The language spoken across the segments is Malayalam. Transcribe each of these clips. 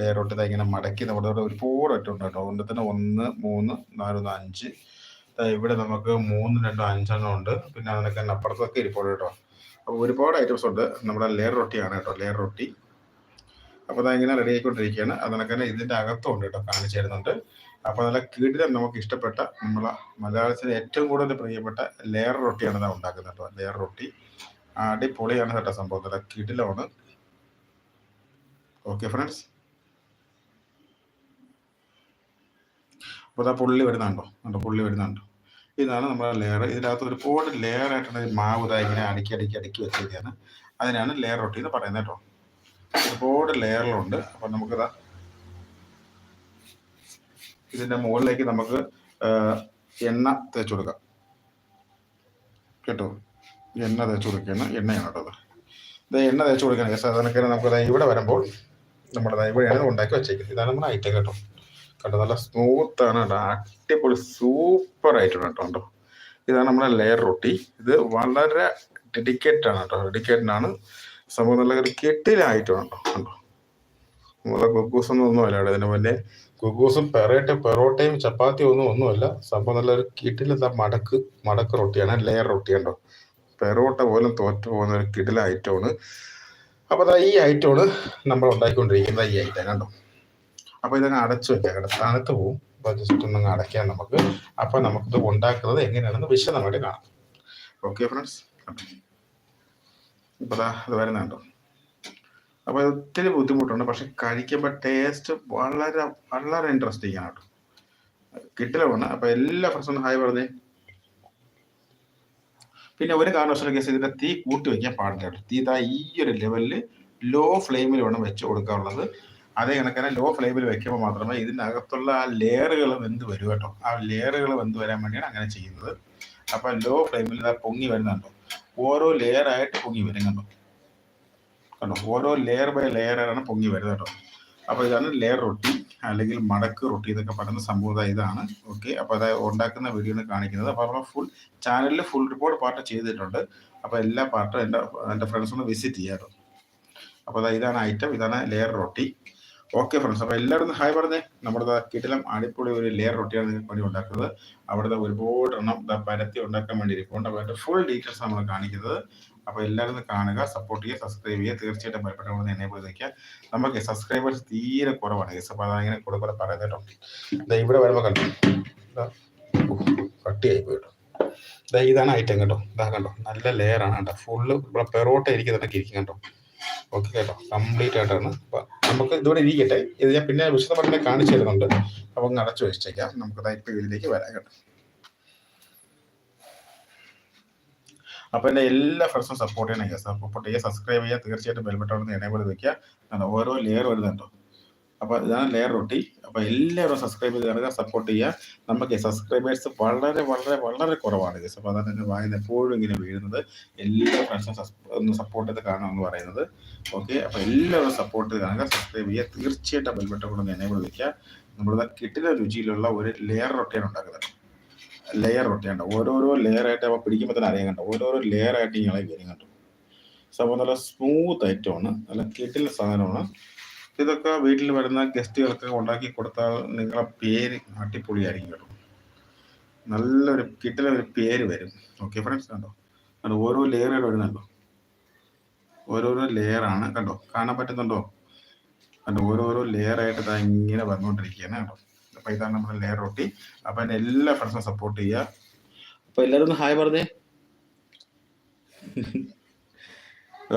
ലെയർ ഇതാ ഇങ്ങനെ മടക്കി നമ്മുടെ ഇവിടെ ഒരുപാട് ഇട്ടുണ്ട് കേട്ടോ അതുകൊണ്ട് തന്നെ ഒന്ന് മൂന്ന് നാലൊന്ന് അഞ്ച്. ഇവിടെ നമുക്ക് മൂന്ന് രണ്ടോ അഞ്ചെണ്ണം ഉണ്ട്. പിന്നെ അതിനൊക്കെ അപ്പുറത്തൊക്കെ ഇരിപ്പുണ്ട് കേട്ടോ. അപ്പോൾ ഒരുപാട് ഐറ്റംസ് ഉണ്ട്. നമ്മുടെ ലെയർ റൊട്ടിയാണ് കേട്ടോ ലെയർ റൊട്ടി അപ്പോൾ അത് ഇങ്ങനെ റെഡി ആയിക്കൊണ്ടിരിക്കുകയാണ്. അതിനൊക്കെ തന്നെ ഇതിന്റെ അകത്തും ഉണ്ട് കേട്ടോ കാണിച്ചു തരുന്നുണ്ട്. അപ്പോൾ നല്ല കീടിലും നമുക്ക് ഇഷ്ടപ്പെട്ട നമ്മളെ മലയാളത്തിലെ ഏറ്റവും കൂടുതൽ പ്രിയപ്പെട്ട ലെയർ റൊട്ടിയാണ് ഇതാ ഉണ്ടാക്കുന്നത് കേട്ടോ ലെയർ റൊട്ടി അടിപൊളിയാണ് കേട്ടോ സംഭവം. കീടിലാണ് ഓക്കെ ഫ്രണ്ട്സ് അപ്പോൾ ഇതാ പുള്ളി വരുന്നുണ്ടോ? കണ്ടോ? പുള്ളി വരുന്നുണ്ടോ? ഇതാണ് നമ്മുടെ ലെയർ ഇതിനകത്ത് ഒരുപാട് ലെയർ ആയിട്ടുള്ള മാവ് ഇതാ ഇങ്ങനെ അടുക്കി അടുക്കി അടുക്കി വെച്ചിരിക്കുകയാണ് അതിനാണ് ലെയർ റൊട്ടി എന്ന് പറയുന്നത് കേട്ടോ. ഒരുപാട് ലെയറിലുണ്ട് അപ്പം നമുക്കിതാ ഇതിന്റെ മുകളിലേക്ക് നമുക്ക് എണ്ണ തേച്ച് കൊടുക്കാം. കേട്ടോ? എണ്ണ തേച്ച് കൊടുക്കുകയാണ്. എണ്ണയാണ് കേട്ടോ ഇത്. എണ്ണ തേച്ച് കൊടുക്കണം സാധാരണക്കാരെ നമുക്ക് ദാ ഇവിടെ വരുമ്പോൾ നമ്മുടെ ഇവിടെ ഉണ്ടാക്കി വെച്ചേക്കുന്നത്. ഇതാണ് നമ്മുടെ ഐറ്റം കേട്ടോ. കണ്ടോ? നല്ല സ്മൂത്ത് ആണ് കേട്ടോ. അടിപൊളി സൂപ്പർ ആയിട്ടുണ്ട് കേട്ടോ കണ്ടോ? ഇതാണ് നമ്മുടെ ലെയർ റൊട്ടി ഇത് വളരെ ഡെഡിക്കേറ്റഡ് ആണ് കേട്ടോ. ഡെഡിക്കേറ്റഡ് ആണ് സംഭവം നല്ല ഒരു കെട്ടിലായിട്ടാണ് കേട്ടോ കണ്ടോ? നമ്മുടെ കുക്കൂസ് ഒന്നും ഒന്നുമല്ല കേട്ടോ. ഇതിന് മുന്നേ കുക്കൂസും പെറോട്ട പെറോട്ടയും ചപ്പാത്തിയും ഒന്നും ഒന്നുമല്ല സംഭവം നല്ല ഒരു കിടിലെന്താ മടക്ക് മടക്ക് റൊട്ടിയാണ് ലെയർ റൊട്ടി കണ്ടോ പെറോട്ട പോലും തോറ്റു പോകുന്ന ഒരു കിടില ഐറ്റമാണ് അപ്പോൾ അതാ ഈ ഐറ്റമാണ് നമ്മൾ ഉണ്ടാക്കിക്കൊണ്ടിരിക്കുന്നത് ഈ ഐറ്റം കണ്ടോ അപ്പോൾ ഇതങ്ങ് അടച്ചു വെക്കാം കിടത്താനത്ത് പോവും. അപ്പോൾ ജസ്റ്റ് ഒന്നങ്ങ് അടയ്ക്കാം നമുക്ക്. അപ്പോൾ നമുക്കിത് ഉണ്ടാക്കുന്നത് എങ്ങനെയാണെന്ന് വിശദമായിട്ട് കാണാം. ഓക്കെ ഫ്രണ്ട്സ് ഇപ്പോൾ അത് വരുന്നുണ്ടോ അപ്പോൾ ഒത്തിരി ബുദ്ധിമുട്ടുണ്ട്. പക്ഷെ കഴിക്കുമ്പോൾ ടേസ്റ്റ് വളരെ വളരെ ഇൻട്രസ്റ്റിംഗ് ആണ് കേട്ടോ. കിട്ടിലാണ് അപ്പോൾ എല്ലാ ഫ്രണ്ട്സും ഹായ് പറഞ്ഞേ. പിന്നെ ഒരു കാരണവശാലും കേസ് ഇതിന്റെ തീ കൂട്ടി വെക്കാൻ പാടില്ല തീ ഇതാ ഈ ഒരു ലെവലിൽ ലോ ഫ്ലെയിമിൽ വേണം വെച്ച് കൊടുക്കാനുള്ളത്. അതേ കണക്കിന് ലോ ഫ്ലെയിമിൽ വെക്കുമ്പോൾ മാത്രമേ ഇതിനകത്തുള്ള ആ ലെയറുകൾ വെന്ത് വരൂ കേട്ടോ. ആ ലെയറുകൾ വെന്ത് വരാൻ വേണ്ടിയാണ് അങ്ങനെ ചെയ്യുന്നത്. അപ്പൊ ലോ ഫ്ലെയിമിൽ പൊങ്ങി വരുന്നുണ്ടോ? ഓരോ ലെയറായിട്ട് പൊങ്ങി വരും കണ്ടോ? കണ്ടോ? ഓരോ ലെയർ ബൈ ലെയർ ആണ് പൊങ്ങി വരുന്നത് കേട്ടോ. അപ്പൊ ഇതാണ് ലെയർ റൊട്ടി അല്ലെങ്കിൽ മടക്ക് റൊട്ടി എന്നൊക്കെ പറയുന്ന സംഭവം. ഇതാണ്. ഓക്കെ അപ്പൊ അത് ഉണ്ടാക്കുന്ന വീഡിയോ ആണ് കാണിക്കുന്നത്. അപ്പൊ നമ്മൾ ഫുൾ ചാനലിൽ ഫുൾ റിപ്പോർട്ട് പാർട്ട് ചെയ്തിട്ടുണ്ട്. അപ്പൊ എല്ലാ പാർട്ടും എന്റെ എന്റെ ഫ്രണ്ട്സ് ഒന്ന് വിസിറ്റ് ചെയ്യാറുണ്ട് അപ്പൊ ദാ ഇതാണ് ഐറ്റം ഇതാണ് ലെയർ റൊട്ടി ഓക്കെ ഫ്രണ്ട്സ് അപ്പോൾ എല്ലാവരും ഹായ് പറഞ്ഞേ. നമ്മുടെ കിട്ടിലും അടിപൊളി ഒരു ലെയർ റൊട്ടിയാണ് നിങ്ങൾക്ക് വേണ്ടി ഉണ്ടാക്കുന്നത്. അവിടുത്തെ ഒരുപാട് എണ്ണം പരത്തി ഉണ്ടാക്കാൻ വേണ്ടി ഇരിപ്പുണ്ട് അപ്പോൾ അതിന്റെ ഫുൾ ഡീറ്റെയിൽസ് നമ്മൾ കാണിക്കുന്നത്. അപ്പോൾ എല്ലാവരും കാണുക സപ്പോർട്ട് ചെയ്യുക സബ്സ്ക്രൈബ് ചെയ്യുക. തീർച്ചയായിട്ടും ഭയപ്പെട്ട എനേബിൾ നിൽക്കുക. നമുക്ക് സബ്സ്ക്രൈബേഴ്സ് തീരെ കുറവാണ്. ഗസ് അപ്പോൾ അതങ്ങനെ കൂടെ കൂടെ പറയുന്നത് കേട്ടോ. ഇവിടെ വരുമ്പോൾ കണ്ടു? കട്ടിയായി പോയി കേട്ടോ. ദാ ഇതാണ് ഐറ്റം കേട്ടോ ഇതാ കണ്ടോ? നല്ല ലെയർ ആണ് കേട്ടോ. ഫുള്ള് ഇവിടെ പെറോട്ട ഇരിക്കുന്നതൊക്കെ ഇരിക്കും കേട്ടോ ഓക്കെ കേട്ടോ. കംപ്ലീറ്റ് ആയിട്ടാണ്. അപ്പൊ നമുക്ക് ഇതുവരെ ഇരിക്കട്ടെ. ഇത് ഞാൻ പിന്നെ വിശദമായിട്ട് കാണിച്ചു തരുന്നുണ്ട്. അപ്പൊ അങ്ങ് അടച്ചു വെച്ചേക്കാം. നമുക്ക് ഇപ്പൊ ഇതിലേക്ക് വരാം കേട്ടോ. അപ്പൊ എന്റെ എല്ലാ ഫ്രണ്ട്സും സപ്പോർട്ട് ചെയ്യണം. സപ്പോർട്ട് ചെയ്യുക സബ്സ്ക്രൈബ് ചെയ്യുക തീർച്ചയായിട്ടും ബെൽബട്ടോട് എനേബിൾ വെക്കുക. ഓരോ ലെയർ വരുന്നുണ്ടോ അപ്പൊ ഇതാണ് ലെയർ റൊട്ടി അപ്പോൾ എല്ലാവരും സബ്സ്ക്രൈബ് ചെയ്ത് കാണുക സപ്പോർട്ട് ചെയ്യുക നമുക്ക് സബ്സ്ക്രൈബേഴ്സ് വളരെ വളരെ വളരെ കുറവാണ് ഗസ് അപ്പോൾ അതാണ് എന്റെ വായന എപ്പോഴും ഇങ്ങനെ വീഴുന്നത്. എല്ലാ ഫ്രണ്ട്സും ഒന്ന് സപ്പോർട്ട് ചെയ്ത് കാണാമെന്ന് പറയുന്നത്. ഓക്കെ അപ്പോൾ എല്ലാവരും സപ്പോർട്ട് ചെയ്ത് കാണുക. സബ്സ്ക്രൈബ് ചെയ്യുക തീർച്ചയായിട്ടും ബെൽബട്ടം കൂടെ എനേബിൾ വിളിക്കുക നമ്മുടെ കിട്ടുന്ന രുചിയിലുള്ള ഒരു ലെയർ റൊട്ടിയാണ് ഉണ്ടാക്കുന്നത്. ലെയർ റൊട്ടിയാണ് ഓരോരോ ലെയർ ആയിട്ട് അവ പിടിക്കുമ്പോൾ തന്നെ അറിയാൻ കണ്ടു? ഓരോരോ ലെയർ ആയിട്ട് ഇങ്ങനെ വരും സോ സംഭവം നല്ല സ്മൂത്ത് ഐറ്റമാണ് നല്ല കിട്ടില്ല സാധനമാണ്. ഇതൊക്കെ വീട്ടിൽ വരുന്ന ഗസ്റ്റുകൾക്ക് ഉണ്ടാക്കി കൊടുത്താൽ നിങ്ങളെ പേര് അടിപൊളിയായിരിക്കും കേട്ടോ. നല്ലൊരു കിട്ടിലെ ഒരു പേര് വരും. ഓക്കെ ഫ്രണ്ട്സ് കണ്ടോ? കണ്ടോ? ഓരോ ലെയറുകൾ വരുന്നുണ്ടോ ഓരോരോ ലെയറാണ് കണ്ടോ? കാണാൻ പറ്റുന്നുണ്ടോ? കണ്ടോ? ഓരോരോ ലെയറായിട്ട് ഇതാ ഇങ്ങനെ വന്നുകൊണ്ടിരിക്കുകയാണ് കേട്ടോ അപ്പൊ ഇതാണ് നമ്മുടെ ലെയർ റൊട്ടി അപ്പൊ എന്റെ എല്ലാ ഫ്രണ്ട്സും സപ്പോർട്ട് ചെയ്യുക. അപ്പൊ എല്ലാവരും ഹായ് പറഞ്ഞേ.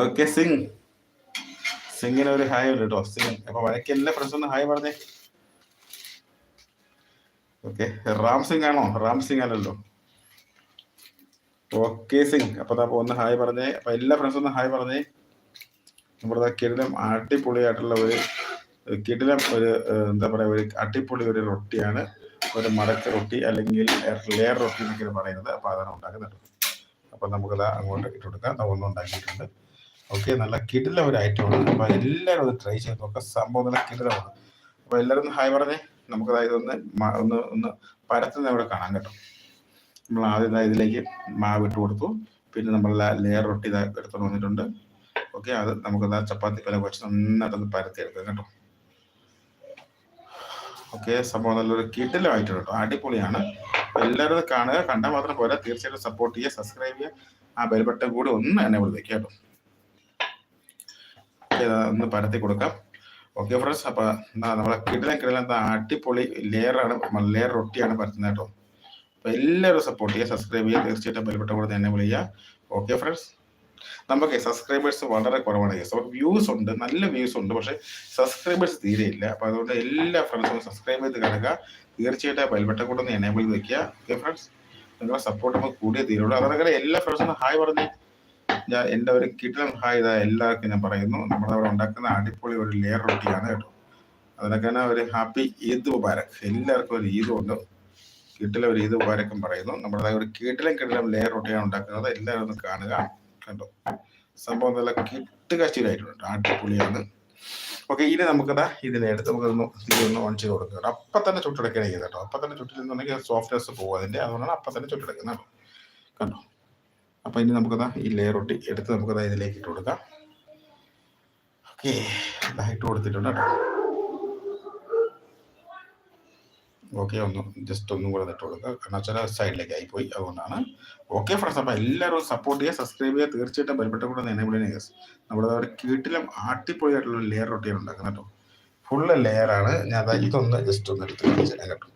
ഓക്കെ സിംഗ് സിംഗിന് ഒരു ഹായ് ഉണ്ട് കേട്ടോ സിംഗ് അപ്പൊ വഴക്ക് എല്ലാ ഫ്രണ്ട്സ് ഒന്ന് ഹായ് പറഞ്ഞേ. ഓക്കെ റാം സിംഗ് ആണോ? റാം സിംഗ് ആണല്ലോ ഓക്കെ സിംഗ് അപ്പൊ അപ്പൊ ഒന്ന് ഹായ് പറഞ്ഞേ. അപ്പൊ എല്ലാ ഫ്രണ്ട്സ് ഒന്ന് ഹായ് പറഞ്ഞേ. നമ്മുടെ കിടിലം അടിപൊളിയായിട്ടുള്ള ഒരു കിടിലം ഒരു എന്താ പറയാ ഒരു അടിപൊളി ഒരു റൊട്ടിയാണ്. ഒരു മടക്ക് റൊട്ടി അല്ലെങ്കിൽ ലെയർ റൊട്ടി എന്നൊക്കെ പറയുന്നത്. അപ്പൊ അതാണ് ഉണ്ടാക്കുന്നത്. അപ്പൊ നമുക്കത് അങ്ങോട്ട് ഇട്ട് കൊടുക്കാം. ഒന്നും ഉണ്ടാക്കിയിട്ടുണ്ട്. ഓക്കെ നല്ല കിടില ഒരു ഐറ്റമാണ് അപ്പൊ എല്ലാവരും ഒന്ന് ട്രൈ ചെയ്ത് നോക്കാം. സംഭവം നല്ല കിടിലമാണ്. അപ്പൊ എല്ലാവരും ഒന്ന് ഹായ് പറഞ്ഞേ. നമുക്ക് അതായത് ഒന്ന് ഒന്ന് ഒന്ന് പരത്തുന്ന ഇവിടെ കാണാം കേട്ടോ. നമ്മൾ ആദ്യം ഇതിലേക്ക് മാവ് ഇട്ട് കൊടുത്തു. പിന്നെ നമ്മൾ ലെയർ റൊട്ടി ഇതാ എടുത്തോണ്ട് വന്നിട്ടുണ്ട്. ഓക്കെ അത് നമുക്ക് ദാ ചപ്പാത്തി പല കുറച്ച് നന്നായിട്ടൊന്ന് പരത്തി എടുക്കാം കേട്ടോ. ഓക്കെ സംഭവം നല്ലൊരു കിടിലമായിട്ടുണ്ട് കേട്ടോ. അടിപൊളിയാണ്. എല്ലാവരും കാണുക. കണ്ടാൽ മാത്രം പോരാ. തീർച്ചയായിട്ടും സപ്പോർട്ട് ചെയ്യുക സബ്സ്ക്രൈബ് ചെയ്യുക. ആ ബെൽ ബട്ടൺ കൂടി ഒന്ന് എന്നെ വിളി കേട്ടോ. ഒന്ന് പരത്തി കൊടുക്കാം. ഓക്കെ ഫ്രണ്ട്സ് അപ്പൊ എന്താ നമ്മളെ കിടിലം കിടിലം എന്താ അടിപൊളി ലെയറാണ് ലെയർ റൊട്ടിയാണ് പരത്തുന്നത് കേട്ടോ. അപ്പൊ എല്ലാവരും സപ്പോർട്ട് ചെയ്യുക സബ്സ്ക്രൈബ് ചെയ്യുക തീർച്ചയായിട്ടും ബെൽ കൂടെ എന്നെ വിളിക്കുക. ഓക്കെ ഫ്രണ്ട്സ് നമുക്ക് സബ്സ്ക്രൈബേഴ്സ് വളരെ കുറവാണ് കേസ് അപ്പോൾ വ്യൂസ് ഉണ്ട് നല്ല വ്യൂസ് ഉണ്ട് പക്ഷേ സബ്സ്ക്രൈബേഴ്സ് തീരെ ഇല്ല. അപ്പൊ അതുകൊണ്ട് എല്ലാ ഫ്രണ്ട്സും സബ്സ്ക്രൈബ് ചെയ്ത് കാണുക. തീർച്ചയായിട്ടും ബെൽബട്ടം കൂടെ ഒന്ന് എനേബിൾ വെക്കുക. ഓക്കെ ഫ്രണ്ട്സ് നിങ്ങളുടെ സപ്പോർട്ട് നമുക്ക് കൂടിയേ തീരുള്ളൂ. അതങ്ങനെ എല്ലാ ഫ്രണ്ട്സും ഹായ് പറഞ്ഞ് ഞാൻ എന്റെ ഒരു കിട്ടണം ഹായ് ഇതാ എല്ലാവർക്കും ഞാൻ പറയുന്നു. നമ്മുടെ അവിടെ ഉണ്ടാക്കുന്ന അടിപൊളി ഒരു ലെയർ റൊട്ടിയാണ് കേട്ടോ. അതിനൊക്കെ തന്നെ ഒരു ഹാപ്പി ഈദ് മുബാരക്. എല്ലാവർക്കും ഒരു ഈദ് ഉണ്ട് കിട്ടിലെ ഒരു ഈദ് മുബാരക്കും പറയുന്നു. നമ്മുടെ ഒരു കിട്ടിലും കിട്ടിലും ലെയർ റൊട്ടിയാണ് ഉണ്ടാക്കുന്നത്. എല്ലാവരും ഒന്ന് കാണുക. കണ്ടോ? സംഭവം നല്ല കിട്ടുകാച്ചിലായിട്ടുണ്ട് അടിപൊളിയാണ്. ഓക്കെ ഇനി നമുക്കതാ ഇതിനെ എടുത്ത് നമുക്കൊന്ന് ഇതൊന്ന് ഓൺ ചെയ്ത് കൊടുക്കുക അപ്പം തന്നെ ചുട്ടെടുക്കണേ ചെയ്ത് കേട്ടോ. അപ്പം തന്നെ ചുട്ടില്ലെന്നുണ്ടെങ്കിൽ സോഫ്റ്റ്നെസ് പോകും അതിന്റെ. അതുകൊണ്ടാണ് അപ്പം തന്നെ ചുട്ടെടുക്കുന്നത് കണ്ടോ? അപ്പം ഇനി നമുക്കതാ ഈ ലെയർ ഒട്ടി എടുത്ത് നമുക്കതാ ഇതിലേക്ക് ഇട്ട് കൊടുക്കാം. ഓക്കെ ഇട്ട് കൊടുത്തിട്ടുണ്ട് ഓക്കെ ഒന്ന് ജസ്റ്റ് ഒന്നും കൂടെ ഇട്ട് കൊടുക്കുക. കാരണം ചില സൈഡിലേക്ക് ആയിപ്പോയി. അതുകൊണ്ടാണ്. ഓക്കെ ഫ്രണ്ട്സ് അപ്പം എല്ലാവരും സപ്പോർട്ട് ചെയ്യുക സബ്സ്ക്രൈബ് ചെയ്യുക. തീർച്ചയായിട്ടും ബലപ്പെട്ട കൂടെ എനേബിൾ ചെയ്യുക നമ്മുടെ അവിടെ കീട്ടിലും ആട്ടിപ്പൊളിയായിട്ടുള്ള ലെയർ റൊട്ടിയാണ് ഉണ്ടാക്കുന്നത് കേട്ടോ. ഫുള്ള് ലെയറാണ് ഞാൻ ഇതൊന്ന് ജസ്റ്റ് ഒന്ന് എടുത്ത് കാണിച്ചു കേട്ടോ.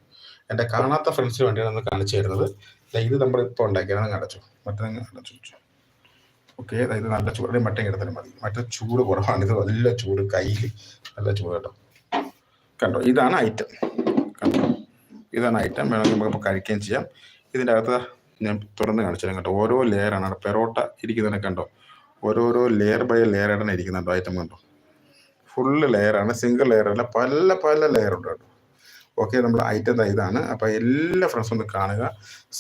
എന്റെ കാണാത്ത ഫ്രണ്ട്സിന് വേണ്ടിയാണ് ഒന്ന് കാണിച്ചു തരുന്നത്. ഇത് നമ്മൾ ഇപ്പോൾ ഉണ്ടാക്കിയാണ് അടച്ചു. മറ്റേ അടച്ചു വെച്ചു. ഓക്കെ ഇത് നല്ല ചൂട്. മട്ടൻ എടുത്താലും മതി. മറ്റേ ചൂട് കുറവാണ്. ഇത് നല്ല ചൂട് കയ്യിൽ നല്ല ചൂട് കേട്ടോ. കണ്ടോ? ഇതാണ് ഐറ്റം കണ്ടോ? ഇതാണ് ഐറ്റം വേണമെങ്കിൽ നമുക്ക് കഴിക്കുകയും ചെയ്യാം. ഇതിന്റെ അകത്ത് ഞാൻ തുറന്ന് കാണിച്ചു കേട്ടോ. ഓരോ ലെയറാണ് പെറോട്ട ഇരിക്കുന്നതിനെ കണ്ടോ? ഓരോരോ ലെയർ ബൈ ലെയർ ആയിട്ടാണ് ഇരിക്കുന്നുണ്ടോ ഐറ്റം കണ്ടോ? ഫുള്ള് ലെയറാണ് സിംഗിൾ ലെയർ അല്ല. പല പല ലെയർ ഉണ്ട് കേട്ടോ. ഓക്കെ നമ്മൾ ഐറ്റം ഇതാണ്. അപ്പോൾ എല്ലാ ഫ്രണ്ട്സും ഒന്ന് കാണുക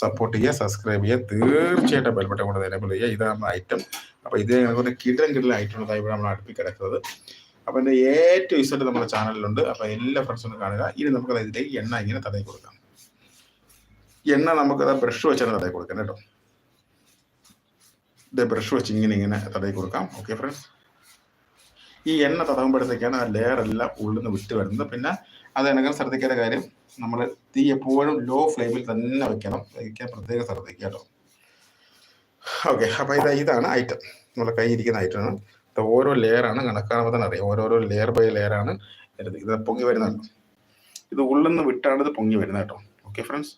സപ്പോർട്ട് ചെയ്യുക സബ്സ്ക്രൈബ് ചെയ്യുക. തീർച്ചയായിട്ടും ബെൽബട്ടം കൊണ്ട് എനേബിൾ ചെയ്യുക. ഇതാണ് നമ്മുടെ ഐറ്റം അപ്പോൾ ഇത് ഞങ്ങൾക്ക് കിടലം കിടലം ഐറ്റം ഉള്ളതായി നമ്മൾ അടുപ്പിൽ കിടക്കുന്നത്. അപ്പോൾ എന്റെ ഏറ്റവും ഇഷ്ടം നമ്മുടെ ചാനലിലുണ്ട് അപ്പോൾ എല്ലാ ഫ്രണ്ട്സും ഒന്ന് കാണുക. ഇനി നമുക്ക് ഇതിലേക്ക് എണ്ണ ഇങ്ങനെ തടയി കൊടുക്കാം. എണ്ണ നമുക്കത് ബ്രഷ് വെച്ചാണ് തടയി കൊടുക്കാം കേട്ടോ. ഇത് ബ്രഷ് വെച്ച് ഇങ്ങനെ ഇങ്ങനെ തടയി കൊടുക്കാം. ഓക്കെ ഫ്രണ്ട്സ് ഈ എണ്ണ തടവുമ്പോഴത്തേക്കാണ് ആ ലെയർ എല്ലാം ഉള്ളിൽ നിന്ന് വിട്ട് വരുന്നത്. പിന്നെ അത് ഇണക്കാൻ ശ്രദ്ധിക്കേണ്ട കാര്യം നമ്മൾ തീ എപ്പോഴും ലോ ഫ്ലെയിമിൽ തന്നെ വെക്കണം. വയ്ക്കാൻ പ്രത്യേകം ശ്രദ്ധിക്കുക കേട്ടോ. ഓക്കെ അപ്പോൾ ഇത് ഇതാണ് ഐറ്റം നമ്മുടെ കൈ ഇരിക്കുന്ന ഐറ്റമാണ് ഇത് ഓരോ ലെയറാണ് കണക്കാണെന്ന് തന്നെ അറിയാം. ഓരോരോ ലെയർ ബൈ ലെയറാണ് ഇത് പൊങ്ങി വരുന്നത്. ഇത് ഉള്ളിൽ നിന്ന് വിട്ടാണ് ഇത് പൊങ്ങി വരുന്നത് കേട്ടോ. ഓക്കെ ഫ്രണ്ട്സ്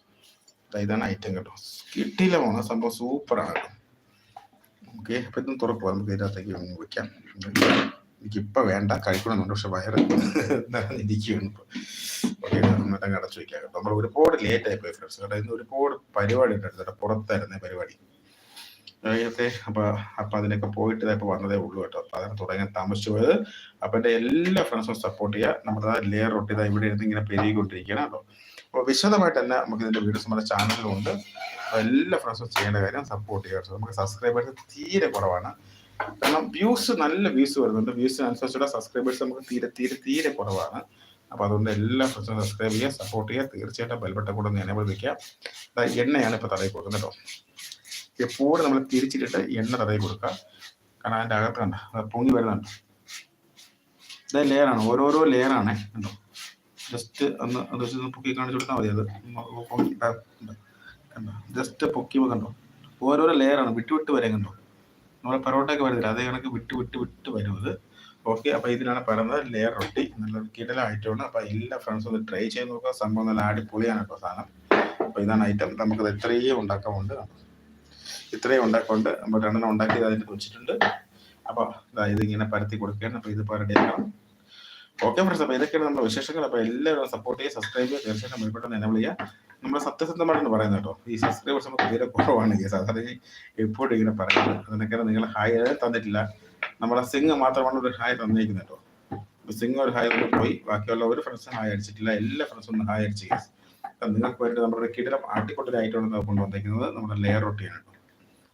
ഇതാണ് ഐറ്റം കേട്ടോ. കിട്ടിയില്ല സംഭവം സൂപ്പറാണ് കേട്ടോ. ഓക്കെ അപ്പം ഇതൊന്നും തുറക്കുക നമുക്ക് ഇതിനകത്തേക്ക് വെക്കാം. എനിക്കിപ്പോൾ വേണ്ട കഴിക്കണമെന്നുണ്ട്. പക്ഷെ വയറ് ഇരിക്കുകയാണ് അടച്ചു വയ്ക്കാം കേട്ടോ നമ്മൾ ഒരുപാട് ലേറ്റ് ആയി പോയി ഫ്രണ്ട്സ് കേട്ടോ ഇന്ന് ഒരുപാട് പരിപാടി ഉണ്ടായിരുന്നു. പുറത്തായിരുന്നേ പരിപാടി. ഓക്കെ അപ്പൊ അപ്പൊ അതിനൊക്കെ പോയിട്ട് ഇപ്പൊ വന്നതേ ഉള്ളൂ കേട്ടോ. അപ്പൊ അതിനെ തുടങ്ങാൻ താമസിച്ചു പോയത്. അപ്പൊ എന്റെ എല്ലാ ഫ്രണ്ട്സും സപ്പോർട്ട് ചെയ്യുക. നമ്മുടെ ലെയർ റൊട്ടി ഇതാ ഇവിടെ ഇരുന്ന് ഇങ്ങനെ പെരുകിക്കൊണ്ടിരിക്കുകയാണ് കേട്ടോ. അപ്പോൾ വിശദമായിട്ട് തന്നെ നമുക്ക് ഇതിന്റെ വീഡിയോസ് നമ്മുടെ ചാനലിലുണ്ട് എല്ലാ ഫ്രണ്ട്സും ചെയ്യേണ്ട കാര്യം സപ്പോർട്ട് ചെയ്യുക നമുക്ക് സബ്സ്ക്രൈബേഴ്സ് തീരെ കുറവാണ്. കാരണം വ്യൂസ് നല്ല വ്യൂസ് വരുന്നുണ്ട് വ്യൂസിനനുസരിച്ചുള്ള സബ്സ്ക്രൈബേഴ്സ് നമുക്ക് തീരെ തീരെ തീരെ കുറവാണ് അപ്പോൾ അതുകൊണ്ട് എല്ലാ ഫ്രണ്ട്സും സബ്സ്ക്രൈബ് ചെയ്യുക സപ്പോർട്ട് ചെയ്യുക തീർച്ചയായിട്ടും ബെൽബട്ട കൂടെ ഒന്ന് എനേബിൾ വെക്കുക എണ്ണയാണ് ഇപ്പൊ തടയിൽ കൊടുക്കുന്നത് കേട്ടോ എപ്പോഴും നമ്മൾ തിരിച്ചിട്ടിട്ട് എണ്ണ തടയിൽ കൊടുക്കുക കാരണം അതിന്റെ അകത്ത് കണ്ട പൊങ്ങി വരുന്നുണ്ട് ഇത് ലെയറാണ് ഓരോരോ ലെയറാണ് കണ്ടോ ജസ്റ്റ് ഒന്ന് അത് വെച്ച് പൊക്കി കാണിച്ചു കൊടുത്താൽ മതി അത് പൊക്കി കണ്ടോ ജസ്റ്റ് പൊക്കി കണ്ടോ ഓരോരോ ലെയറാണ് വിട്ടുവിട്ട് വിട്ട് വരെ കണ്ടോ നമ്മൾ പൊറോട്ടയൊക്കെ വരുന്നില്ല? അതേ കണക്ക് വിട്ട് വിട്ട് വിട്ട് വരും അത്. ഓക്കെ അപ്പോൾ ഇതിനാണ് പറയുന്നത്. ലെയർ റൊട്ടി നല്ലൊരു കിടലായിട്ടാണ് അപ്പോൾ എല്ലാ ഫ്രണ്ട്സും ഒന്ന് ട്രൈ ചെയ്ത് നോക്കുക. സംഭവം നല്ല അടിപൊളിയാണ് ഇപ്പൊ സാധനം. അപ്പോൾ ഇതാണ് ഐറ്റം നമുക്കത് ഇത്രയും ഉണ്ടാക്കാമുണ്ട് ഇത്രയും ഉണ്ടാക്കൊണ്ട് നമ്മൾ രണ്ടെണ്ണം ഉണ്ടാക്കി അതിന് വെച്ചിട്ടുണ്ട് അപ്പോൾ ഇത് ഇങ്ങനെ പരത്തി കൊടുക്കുകയാണ്. അപ്പോൾ ഇത് റെഡിയാക്കണം ഓക്കെ ഫ്രണ്ട്സ് അപ്പോൾ ഇതൊക്കെയാണ് നമ്മുടെ വിശേഷങ്ങൾ. അപ്പോൾ എല്ലാവരും സപ്പോർട്ട് ചെയ്യുക സബ്സ്ക്രൈബ് ചെയ്യുക തീർച്ചയായിട്ടും മുൻപോട്ട് എനേബിൾ ചെയ്യുക. നമ്മൾ സത്യസന്ധമായിട്ടാണ് പറയുന്നത് കേട്ടോ ഈ സബ്സ്ക്രൈബേഴ്സ് നമുക്ക് തീരെ കുറവാണ് ഈ സാധാരണ എപ്പോഴും ഇങ്ങനെ പറയുന്നത്. അതിനൊക്കെ നിങ്ങൾ ഹായ് തന്നിട്ടില്ല. നമ്മുടെ സിംഗ് മാത്രമാണ് ഒരു ഹായ് തന്നിരിക്കുന്നത് കേട്ടോ. സിംഗ് ഒരു ഹായ് കൊണ്ട് പോയി. ബാക്കിയുള്ള ഒരു ഫ്രണ്ട്സും ഹായ് അടിച്ചിട്ടില്ല. എല്ലാ ഫ്രണ്ട്സും ഒന്ന് ഹായ് അടിച്ച് നിങ്ങൾക്ക് വേണ്ടി നമ്മുടെ കിടിലം ആട്ടിക്കൊണ്ടൊരായിട്ടാണ് കൊണ്ടുവന്നിരിക്കുന്നത് നമ്മുടെ ലെയർ റൊട്ടിയാണ് കേട്ടോ.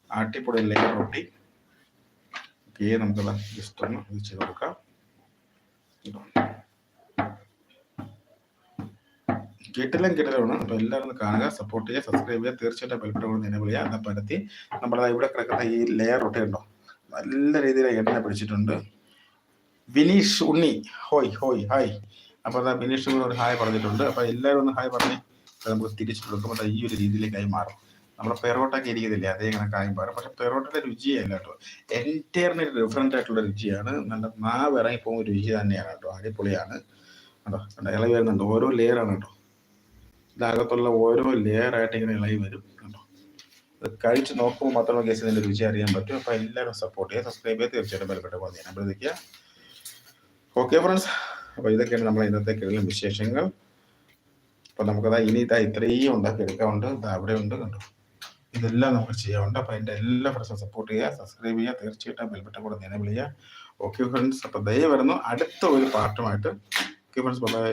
ആട്ടിപ്പൊടി ലെയർ റൊട്ടി ഓക്കെ നമുക്ക് ജസ്റ്റ് ഒന്ന് ചെയ്ത് കൊടുക്കാം. കിട്ടിലും കിട്ടിലാണ് അപ്പോൾ എല്ലാവരും ഒന്ന് കാണുക സപ്പോർട്ട് ചെയ്യുക സബ്സ്ക്രൈബ് ചെയ്യുക. തീർച്ചയായിട്ടും ബെൽബട്ടൺ കൊണ്ട് എനേബിൾ വിളിക്കുക എന്നാൽ പരത്തി നമ്മുടെ ഇവിടെ കിടക്കുന്ന ഈ ലെയർ ഉണ്ടോ? നല്ല രീതിയിൽ എണ്ണ പിടിച്ചിട്ടുണ്ട്. വിനീഷ് ഉണ്ണി. ഹോയ് ഹോയ് ഹായ് അപ്പോൾ അതാ വിനീഷ് ഒരു ഹായ് പറഞ്ഞിട്ടുണ്ട്. അപ്പോൾ എല്ലാവരും ഒന്ന് ഹായ് പറഞ്ഞ് നമുക്ക് തിരിച്ചു കൊടുക്കുമ്പോൾ ഈ ഒരു രീതിയിലേക്കായി മാറും. നമ്മുടെ പെറോട്ടൊക്കെ ഇരിക്കുന്നില്ല? അതേ കണക്കായും പാടും. പക്ഷെ പെറോട്ടയുടെ രുചിയല്ല കേട്ടോ. എന്റയറിന് ഡിഫറെന്റ് ആയിട്ടുള്ള രുചിയാണ്. നല്ല മാവ് ഇറങ്ങിപ്പോകുന്ന രുചി തന്നെയാണ് കേട്ടോ. അടിപൊളിയാണ്. കേട്ടോ ഇളകി വരുന്നുണ്ട്. ഓരോ ലെയറാണ് കേട്ടോ. ഇതിനകത്തുള്ള ഓരോ ലെയറായിട്ട് ഇങ്ങനെ ഇളകി വരും. കേട്ടോ ഇത് കഴിച്ച് നോക്കുമ്പോൾ മാത്രമേ കേസ് ഇതിന്റെ രുചി അറിയാൻ പറ്റും. അപ്പോൾ എല്ലാവരും സപ്പോർട്ട് ചെയ്യുക. സബ്സ്ക്രൈബ് ചെയ്യുക. തീർച്ചയായിട്ടും ബലപ്പെട്ട പോലെ ഞാൻ പ്രതിക്കുക ഓക്കെ ഫ്രണ്ട്സ് അപ്പോൾ ഇതൊക്കെയാണ് നമ്മളെ ഇന്നത്തെ കിഴലും വിശേഷങ്ങൾ. അപ്പോൾ നമുക്കതാ ഇനി ഇതാ ഇത്രയും ഉണ്ടാക്കി എടുക്കാറുണ്ട് ഇതാ അവിടെ ഉണ്ട്. കണ്ടു? ഇതെല്ലാം നമുക്ക് ചെയ്യാറുണ്ട് അപ്പോൾ അതിന്റെ എല്ലാ ഫ്രണ്ട്സും സപ്പോർട്ട് ചെയ്യുക സബ്സ്ക്രൈബ് ചെയ്യുക. തീർച്ചയായിട്ടും ബെൽബട്ടൺ കൂടെ നിലവിൽ ചെയ്യുക ഓക്കെ ഫ്രണ്ട്സ് അപ്പോൾ ദയ വരുന്നു. അടുത്ത ഒരു പാർട്ടുമായിട്ട് ഓക്കെ ഫ്രണ്ട്സ് ബൈ